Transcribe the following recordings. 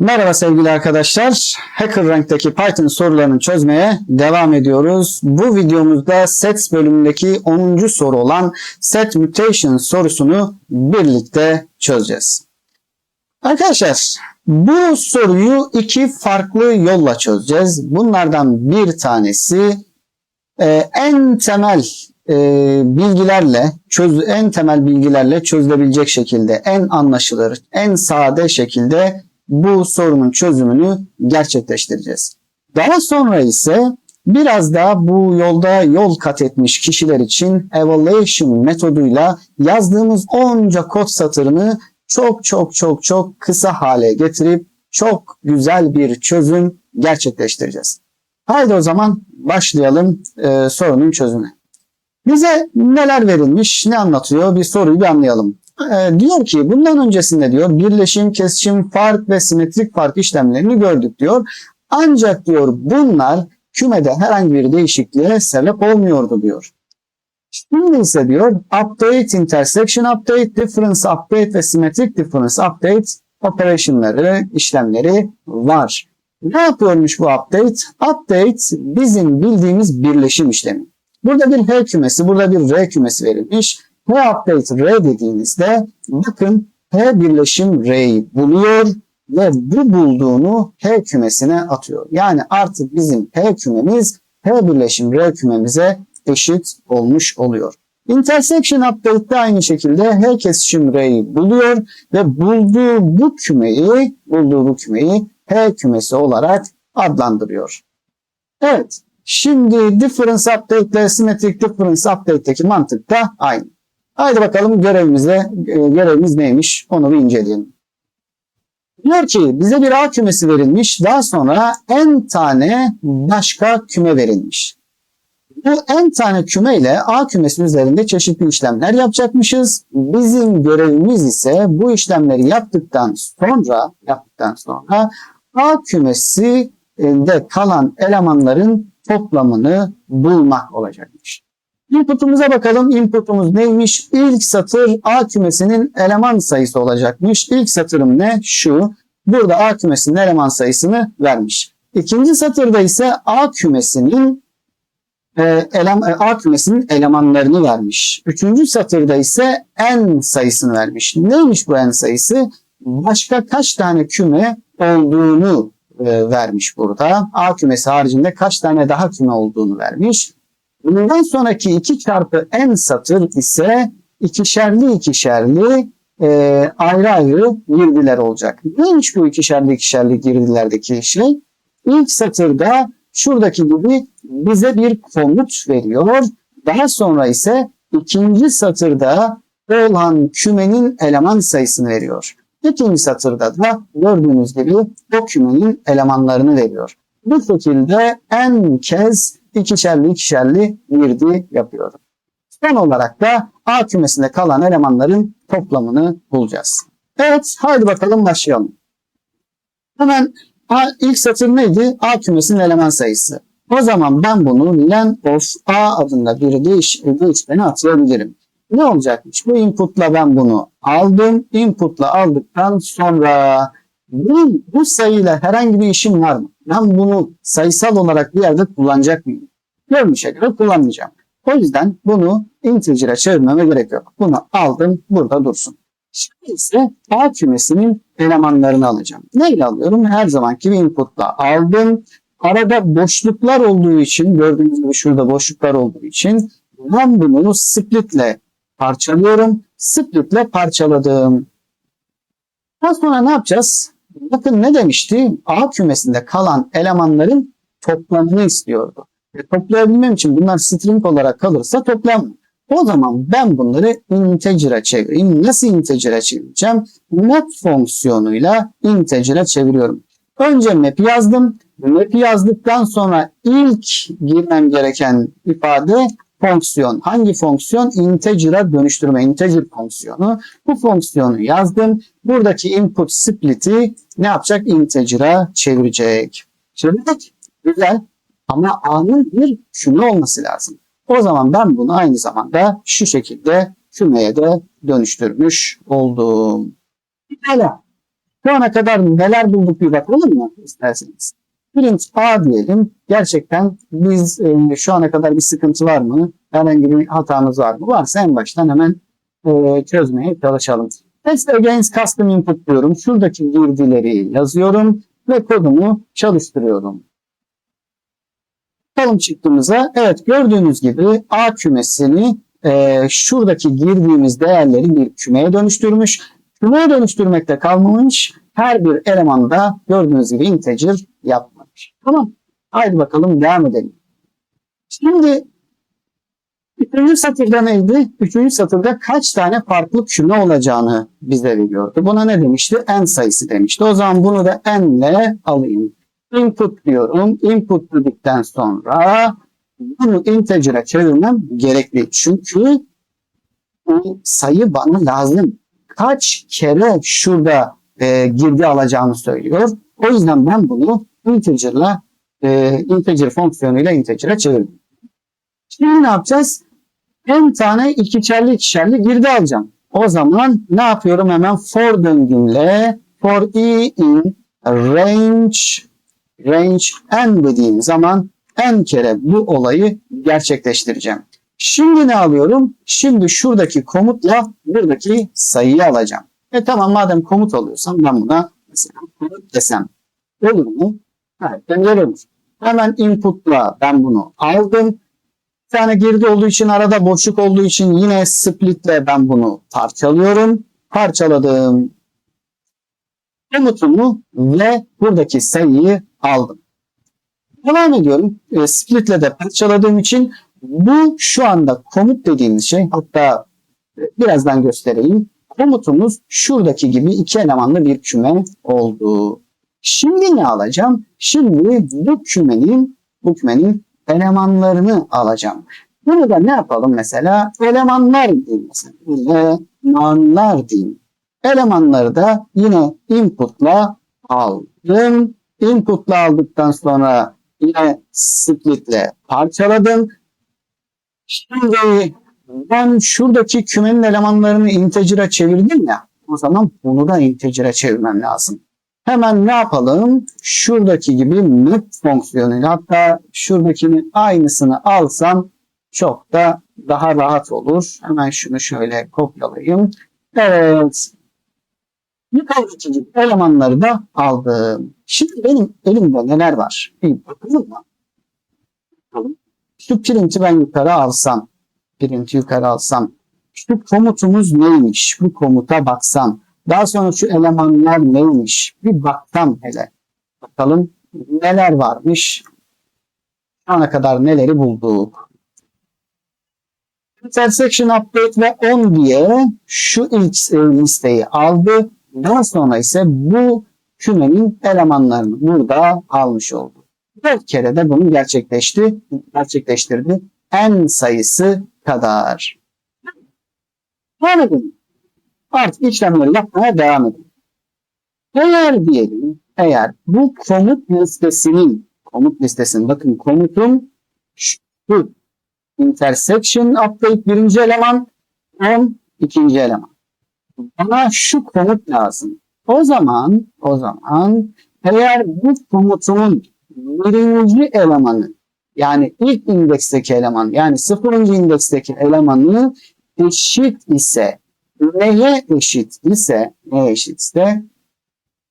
Merhaba sevgili arkadaşlar. HackerRank'teki Python sorularını çözmeye devam ediyoruz. Bu videomuzda sets bölümündeki 10. soru olan set mutation sorusunu birlikte çözeceğiz. Arkadaşlar bu soruyu iki farklı yolla çözeceğiz. Bunlardan bir tanesi e, en temel e, bilgilerle çöz en temel bilgilerle çözülebilecek şekilde en anlaşılır, en sade şekilde bu sorunun çözümünü gerçekleştireceğiz. Daha sonra ise biraz daha bu yolda yol kat etmiş kişiler için evaluation metoduyla yazdığımız onca kod satırını çok çok çok çok kısa hale getirip çok güzel bir çözüm gerçekleştireceğiz. Haydi o zaman başlayalım e, sorunun çözümüne. Bize neler verilmiş, ne anlatıyor bir soruyu bir anlayalım. Ee, diyor ki bundan öncesinde diyor birleşim, kesişim, fark ve simetrik fark işlemlerini gördük diyor. Ancak diyor bunlar kümede herhangi bir değişikliğe sebep olmuyordu diyor. Şimdi ise diyor update, intersection update, difference update ve symmetric difference update operasyonları, işlemleri var. Ne yapıyormuş bu update? Update bizim bildiğimiz birleşim işlemi. Burada bir H kümesi, burada bir R kümesi verilmiş. H update R dediğinizde bakın H birleşim R'yi buluyor ve bu bulduğunu H kümesine atıyor. Yani artık bizim H kümemiz H birleşim R kümemize eşit olmuş oluyor. Intersection update de aynı şekilde H kesişim R'yi buluyor ve bulduğu bu kümeyi, bulduğu bu kümeyi H kümesi olarak adlandırıyor. Evet, şimdi difference update ile symmetric difference update'teki mantık da aynı. Haydi bakalım görevimize, görevimiz neymiş onu bir inceleyelim. Diyor ki bize bir A kümesi verilmiş daha sonra n tane başka küme verilmiş. Bu n tane küme ile A kümesi üzerinde çeşitli işlemler yapacakmışız. Bizim görevimiz ise bu işlemleri yaptıktan sonra yaptıktan sonra A kümesi de kalan elemanların toplamını bulmak olacakmış. Input'umuza bakalım. Input'umuz neymiş? İlk satır A kümesinin eleman sayısı olacakmış. İlk satırım ne? Şu. Burada A kümesinin eleman sayısını vermiş. İkinci satırda ise A kümesinin e, elem, e, A kümesinin elemanlarını vermiş. Üçüncü satırda ise n sayısını vermiş. Neymiş bu n sayısı? Başka kaç tane küme olduğunu e, vermiş burada. A kümesi haricinde kaç tane daha küme olduğunu vermiş. Bundan sonraki 2 çarpı n satır ise ikişerli ikişerli e, ayrı ayrı girdiler olacak. Neymiş bu ikişerli ikişerli girdilerdeki şey? İlk satırda şuradaki gibi bize bir komut veriyor. Daha sonra ise ikinci satırda olan kümenin eleman sayısını veriyor. İkinci satırda da gördüğünüz gibi o kümenin elemanlarını veriyor. Bu şekilde n kez ikişerli ikişerli girdi yapıyorum. Son olarak da A kümesinde kalan elemanların toplamını bulacağız. Evet haydi bakalım başlayalım. Hemen A, ilk satır neydi? A kümesinin eleman sayısı. O zaman ben bunu len of A adında bir değiş, değişkeni atayabilirim. Ne olacakmış? Bu inputla ben bunu aldım. Inputla aldıktan sonra bu, bu sayıyla herhangi bir işim var mı? Ben bunu sayısal olarak bir yerde kullanacak mıyım? Görmüşe göre kullanmayacağım. O yüzden bunu integer'e çevirmeme gerek yok. Bunu aldım burada dursun. Şimdi ise A kümesinin elemanlarını alacağım. Neyle alıyorum? Her zamanki bir inputla aldım. Arada boşluklar olduğu için gördüğünüz gibi şurada boşluklar olduğu için ben bunu splitle parçalıyorum. Splitle parçaladım. Daha sonra ne yapacağız? Bakın ne demişti? A kümesinde kalan elemanların toplamını istiyordu. E, toplayabilmem için bunlar string olarak kalırsa toplam. O zaman ben bunları integer'a çevireyim. Nasıl integer'a çevireceğim? Map fonksiyonuyla integer'a çeviriyorum. Önce map yazdım. Map yazdıktan sonra ilk girmem gereken ifade fonksiyon. Hangi fonksiyon? Integer'a dönüştürme. Integer fonksiyonu. Bu fonksiyonu yazdım. Buradaki input split'i ne yapacak? Integer'a çevirecek. Çevirdik. Güzel. Ama A'nın bir küme olması lazım. O zaman ben bunu aynı zamanda şu şekilde kümeye de dönüştürmüş oldum. Pekala. Şu ana kadar neler bulduk bir bakalım mı isterseniz? Print A diyelim. Gerçekten biz e, şu ana kadar bir sıkıntı var mı? Herhangi bir hatamız var mı? Varsa en baştan hemen e, çözmeye çalışalım. Test against custom input diyorum. Şuradaki girdileri yazıyorum ve kodumu çalıştırıyorum. Bakalım çıktığımıza. Evet gördüğünüz gibi A kümesini e, şuradaki girdiğimiz değerleri bir kümeye dönüştürmüş. Kümeye dönüştürmekte kalmamış. Her bir elemanda gördüğünüz gibi integer yapmamış. Tamam. Haydi bakalım devam edelim. Şimdi Üçüncü satırda neydi? Üçüncü satırda kaç tane farklı küme olacağını bize veriyordu. Buna ne demişti? n sayısı demişti. O zaman bunu da n ile alayım. Input diyorum. Input dedikten sonra bunu integer'a çevirmem gerekli. Çünkü bu sayı bana lazım. Kaç kere şurada e, girdi alacağını söylüyor. O yüzden ben bunu integer'la e, integer fonksiyonuyla integer'a çevirdim. Şimdi ne yapacağız? n tane ikişerli ikişerli girdi alacağım. O zaman ne yapıyorum hemen for döngümle for i in range range n dediğim zaman n kere bu olayı gerçekleştireceğim. Şimdi ne alıyorum? Şimdi şuradaki komutla buradaki sayıyı alacağım. E tamam madem komut alıyorsam ben buna mesela komut desem olur mu? Evet, olur. Hemen inputla ben bunu aldım. Bir tane girdi olduğu için arada boşluk olduğu için yine splitle ben bunu parçalıyorum. Parçaladığım komutumu ve buradaki sayıyı aldım. Devam ediyorum. E, splitle de parçaladığım için bu şu anda komut dediğimiz şey hatta e, birazdan göstereyim. Komutumuz şuradaki gibi iki elemanlı bir küme oldu. Şimdi ne alacağım? Şimdi bu kümenin bu kümenin elemanlarını alacağım. Bunu da ne yapalım mesela? Elemanlar diyeyim mesela. Elemanlar diyeyim. Elemanları da yine input'la aldım. Input'la aldıktan sonra yine splitle parçaladım. Şimdi ben şuradaki kümenin elemanlarını integer'a çevirdim ya. O zaman bunu da integer'a çevirmem lazım. Hemen ne yapalım? Şuradaki gibi map fonksiyonuyla hatta şuradakinin aynısını alsam çok da daha rahat olur. Hemen şunu şöyle kopyalayayım. Evet. Yukarıdaki gibi elemanları da aldım. Şimdi benim elimde neler var? Bir bakalım mı? Bakalım. Şu print'i ben yukarı alsam. Print'i yukarı alsam. Şu komutumuz neymiş? Bu komuta baksam. Daha sonra şu elemanlar neymiş? Bir baksam hele. Bakalım neler varmış. Şu ana kadar neleri bulduk. Intersection update ve on diye şu ilk e, listeyi aldı. Daha sonra ise bu kümenin elemanlarını burada almış oldu. Dört kere de bunu gerçekleşti, gerçekleştirdi. En sayısı kadar. Devam edelim. Artık işlemleri yapmaya devam edelim. Eğer diyelim, eğer bu komut listesinin, komut listesinin, bakın komutum şu intersection update birinci eleman, on ikinci eleman. Bana şu komut lazım. O zaman, o zaman eğer bu komutumun birinci elemanı yani ilk indeksteki eleman yani sıfırıncı indeksteki elemanı eşit ise neye eşit ise neye eşitse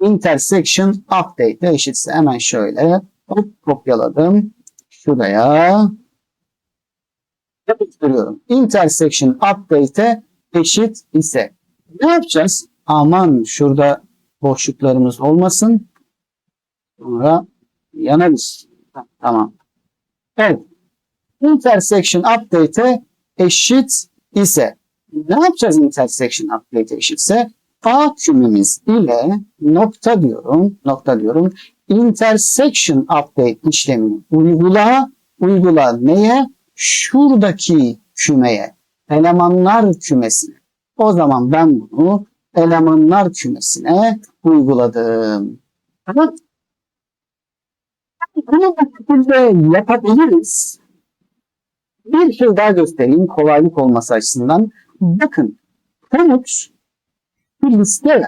intersection update eşitse hemen şöyle hop, kopyaladım şuraya yapıştırıyorum. Intersection update'e eşit ise ne yapacağız? Aman şurada boşluklarımız olmasın. Sonra yanarız. Tamam. Evet. Intersection update'e eşit ise ne yapacağız intersection update eşitse? A kümemiz ile nokta diyorum, nokta diyorum. Intersection update işlemini uygula, uygula neye? Şuradaki kümeye, elemanlar kümesine. O zaman ben bunu elemanlar kümesine uyguladım. Tamam. Bunu bu şekilde yapabiliriz. Bir şey daha göstereyim kolaylık olması açısından. Bakın komut bir liste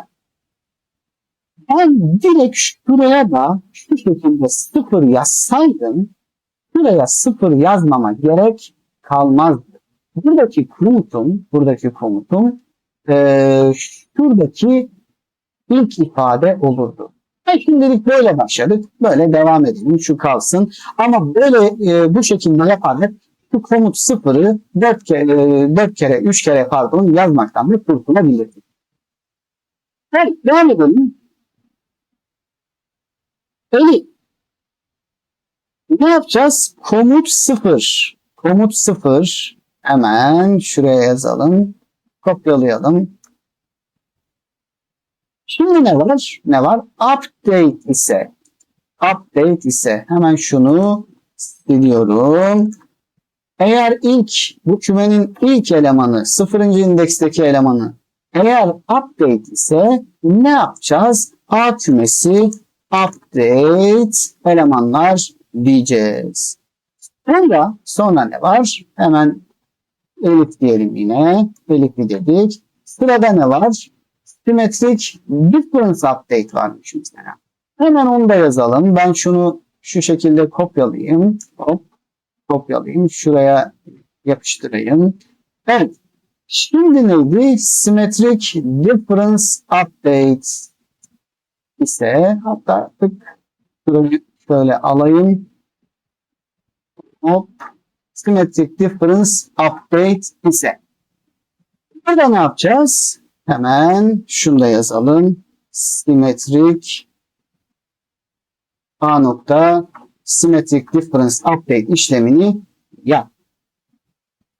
Ben direkt şuraya da şu şekilde sıfır yazsaydım şuraya sıfır yazmama gerek kalmazdı. Buradaki komutum, buradaki komutum eee şuradaki ilk ifade olurdu. Ben şimdilik böyle başladık. Böyle devam edelim. Şu kalsın. Ama böyle e, bu şekilde yaparsak şu komut sıfırı 4 kere, 4 kere 3 kere pardon yazmaktan da kurtulabilirdik. Evet, devam edelim. Evet. Ne yapacağız? Komut sıfır. Komut sıfır. Hemen şuraya yazalım. Kopyalayalım. Şimdi ne var? Ne var? Update ise. Update ise hemen şunu siliyorum. Eğer ilk bu kümenin ilk elemanı sıfırıncı indeksteki elemanı eğer update ise ne yapacağız? A kümesi update elemanlar diyeceğiz. Sonra, sonra ne var? Hemen elif diyelim yine. Elif'i dedik. Sırada ne var? Symmetric difference update varmış mesela. Hemen onu da yazalım. Ben şunu şu şekilde kopyalayayım. Hop, kopyalayayım. Şuraya yapıştırayım. Evet. Şimdi neydi? Symmetric difference update ise hatta tık şöyle alayım. Hop. Symmetric difference update ise. Burada ne yapacağız? Hemen şunu da yazalım. Symmetric A nokta symmetric difference update işlemini yap.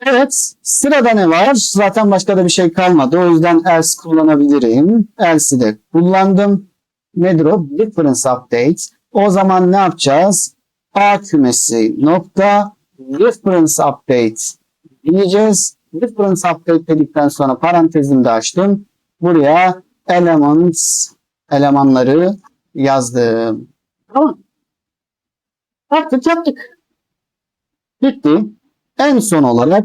Evet, sırada ne var? Zaten başka da bir şey kalmadı. O yüzden else kullanabilirim. Else'i de kullandım. Nedir o? Difference update. O zaman ne yapacağız? A kümesi nokta difference update diyeceğiz. Difference update dedikten sonra parantezimi de açtım. Buraya elements elemanları yazdım. Tamam. Artık yaptık. Bitti. En son olarak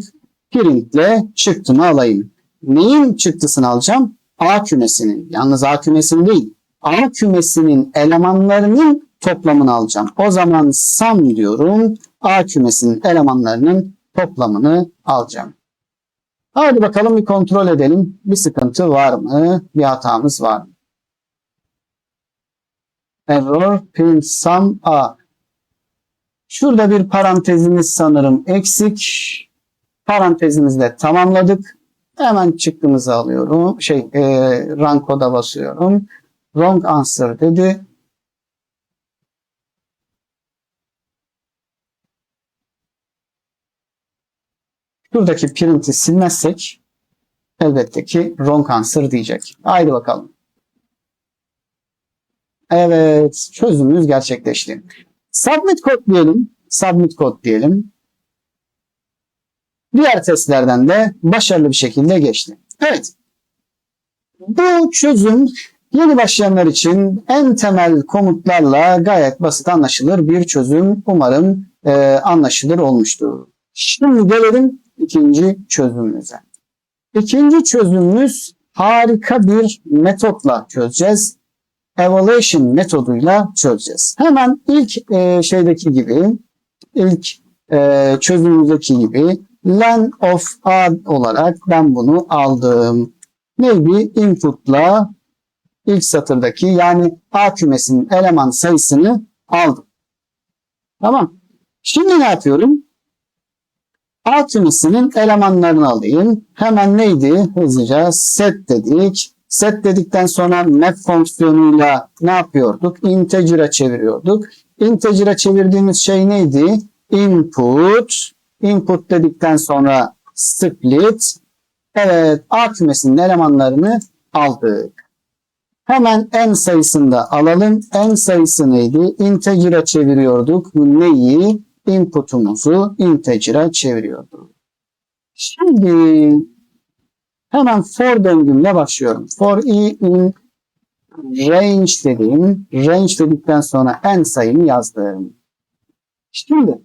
printle çıktımı alayım. Neyin çıktısını alacağım? A kümesinin. Yalnız A kümesinin değil. A kümesinin elemanlarının toplamını alacağım. O zaman sum diyorum. A kümesinin elemanlarının toplamını alacağım. Hadi bakalım bir kontrol edelim. Bir sıkıntı var mı? Bir hatamız var mı? Error print sum A. Şurada bir parantezimiz sanırım eksik. Parantezimizi de tamamladık. Hemen çıktığımızı alıyorum. Şey, e, run code'a basıyorum. Wrong answer dedi. Şuradaki print'i silmezsek elbette ki wrong answer diyecek. Haydi bakalım. Evet, çözümümüz gerçekleşti. Submit code diyelim. Submit code diyelim. Diğer testlerden de başarılı bir şekilde geçti. Evet. Bu çözüm yeni başlayanlar için en temel komutlarla gayet basit anlaşılır bir çözüm. Umarım e, anlaşılır olmuştur. Şimdi gelelim ikinci çözümümüze. İkinci çözümümüz harika bir metotla çözeceğiz. Evaluation metoduyla çözeceğiz. Hemen ilk e, şeydeki gibi, ilk e, çözümümüzdeki gibi len of a olarak ben bunu aldım. Neydi? Input'la ilk satırdaki yani a kümesinin eleman sayısını aldım. Tamam. Şimdi ne yapıyorum? A kümesinin elemanlarını alayım. Hemen neydi? Hızlıca set dedik. Set dedikten sonra map fonksiyonuyla ne yapıyorduk? Integer'a çeviriyorduk. Integer'a çevirdiğimiz şey neydi? Input. Input dedikten sonra split. Evet A kümesinin elemanlarını aldık. Hemen n sayısını da alalım. n sayısı neydi? Integer'a çeviriyorduk. Neyi? Input'umuzu integer'a çeviriyorduk. Şimdi hemen for döngümle başlıyorum. For i in range dediğim, range dedikten sonra n sayımı yazdım. Şimdi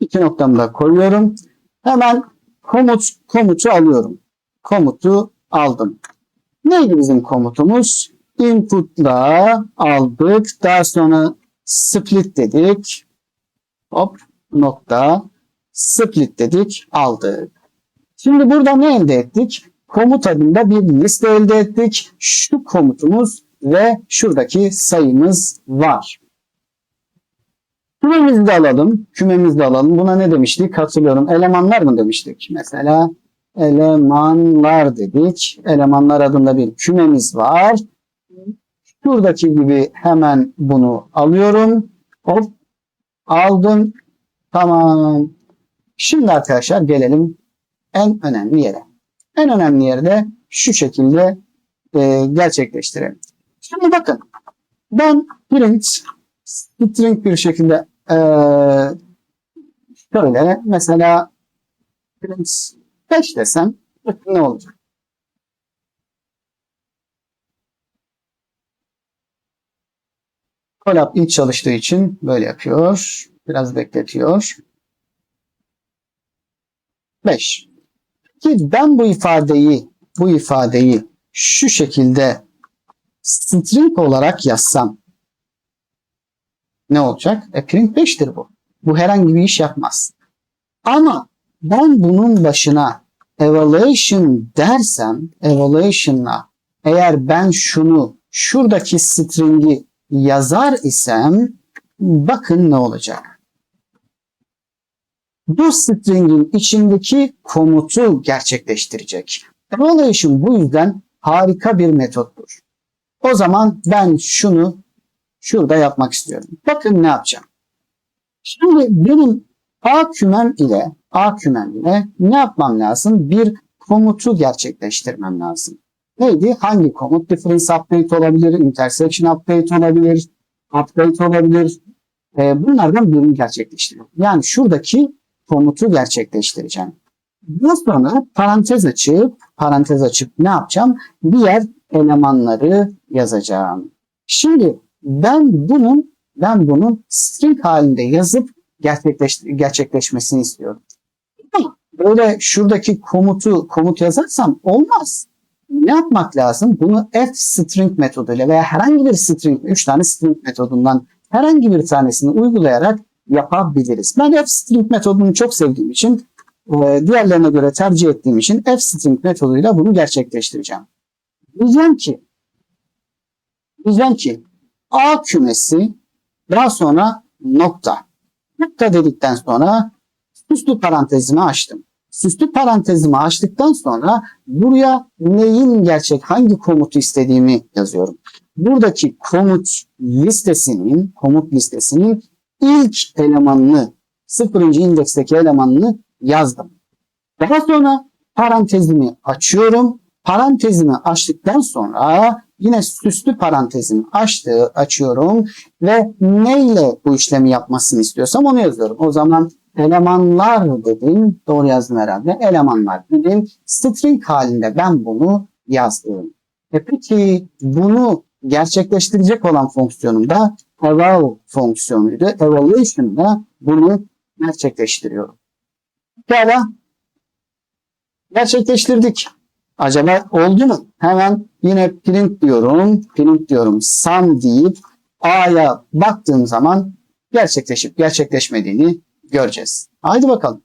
iki noktamı da koyuyorum. Hemen komut, komutu alıyorum. Komutu aldım. Neydi bizim komutumuz? input'la aldık. Daha sonra split dedik. Hop nokta split dedik aldık. Şimdi burada ne elde ettik? Komut adında bir liste elde ettik. Şu komutumuz ve şuradaki sayımız var. Kümemizi de alalım. Kümemizi de alalım. Buna ne demiştik? Hatırlıyorum. Elemanlar mı demiştik? Mesela elemanlar dedik. Elemanlar adında bir kümemiz var. Şuradaki gibi hemen bunu alıyorum. Hop. Aldım. Tamam. Şimdi arkadaşlar gelelim en önemli yere. En önemli yerde şu şekilde e, gerçekleştirelim. Şimdi bakın ben print string bir şekilde e, şöyle mesela print 5 desem ne olacak? Colab ilk çalıştığı için böyle yapıyor. Biraz bekletiyor. 5. Ki ben bu ifadeyi bu ifadeyi şu şekilde string olarak yazsam ne olacak? E print 5'tir bu. Bu herhangi bir iş yapmaz. Ama ben bunun başına evaluation dersem evaluation'la eğer ben şunu şuradaki string'i yazar isem bakın ne olacak. Bu string'in içindeki komutu gerçekleştirecek. Evaluation bu yüzden harika bir metottur. O zaman ben şunu şurada yapmak istiyorum. Bakın ne yapacağım. Şimdi benim A kümem ile A kümem ile ne yapmam lazım? Bir komutu gerçekleştirmem lazım. Neydi? Hangi komut? Difference update olabilir, intersection update olabilir, update olabilir. Ee, bunlardan birini gerçekleştiriyorum. Yani şuradaki komutu gerçekleştireceğim. Daha sonra parantez açıp, parantez açıp ne yapacağım? Diğer elemanları yazacağım. Şimdi ben bunun ben bunun string halinde yazıp gerçekleş, gerçekleşmesini istiyorum. Böyle şuradaki komutu komut yazarsam olmaz. Ne yapmak lazım? Bunu f string metoduyla veya herhangi bir string, 3 tane string metodundan herhangi bir tanesini uygulayarak yapabiliriz. Ben f string metodunu çok sevdiğim için e, diğerlerine göre tercih ettiğim için f string metoduyla bunu gerçekleştireceğim. Diyeceğim ki diyeceğim ki A kümesi daha sonra nokta. Nokta dedikten sonra süslü parantezimi açtım. Süslü parantezimi açtıktan sonra buraya neyin gerçek hangi komutu istediğimi yazıyorum. Buradaki komut listesinin komut listesinin ilk elemanını sıfırıncı indeksteki elemanını yazdım. Daha sonra parantezimi açıyorum. Parantezimi açtıktan sonra yine süslü parantezimi açtı, açıyorum ve neyle bu işlemi yapmasını istiyorsam onu yazıyorum. O zaman elemanlar dedim. Doğru yazdım herhalde. Elemanlar dedim. String halinde ben bunu yazdım. E peki bunu gerçekleştirecek olan fonksiyonum da eval fonksiyonuydu. Evaluation'da bunu gerçekleştiriyorum. Pekala. Gerçekleştirdik. Acaba oldu mu? Hemen yine print diyorum. Print diyorum. Sum deyip A'ya baktığım zaman gerçekleşip gerçekleşmediğini göreceğiz. Haydi bakalım.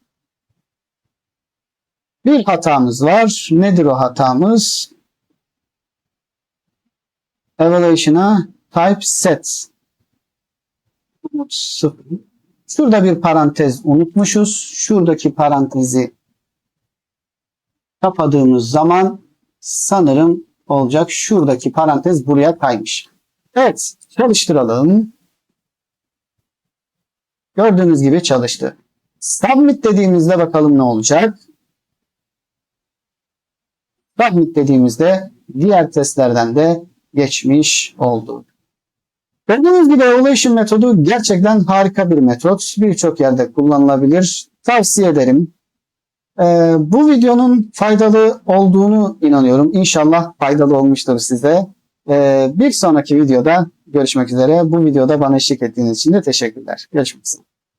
Bir hatamız var. Nedir o hatamız? Evaluation'a type set. Şurada bir parantez unutmuşuz. Şuradaki parantezi kapadığımız zaman sanırım olacak. Şuradaki parantez buraya kaymış. Evet çalıştıralım. Gördüğünüz gibi çalıştı. Submit dediğimizde bakalım ne olacak. Submit dediğimizde diğer testlerden de geçmiş oldu. Gördüğünüz gibi Evaluation metodu gerçekten harika bir metot. Birçok yerde kullanılabilir. Tavsiye ederim. Ee, bu videonun faydalı olduğunu inanıyorum. İnşallah faydalı olmuştur size. Ee, bir sonraki videoda görüşmek üzere. Bu videoda bana eşlik ettiğiniz için de teşekkürler. Görüşmek üzere.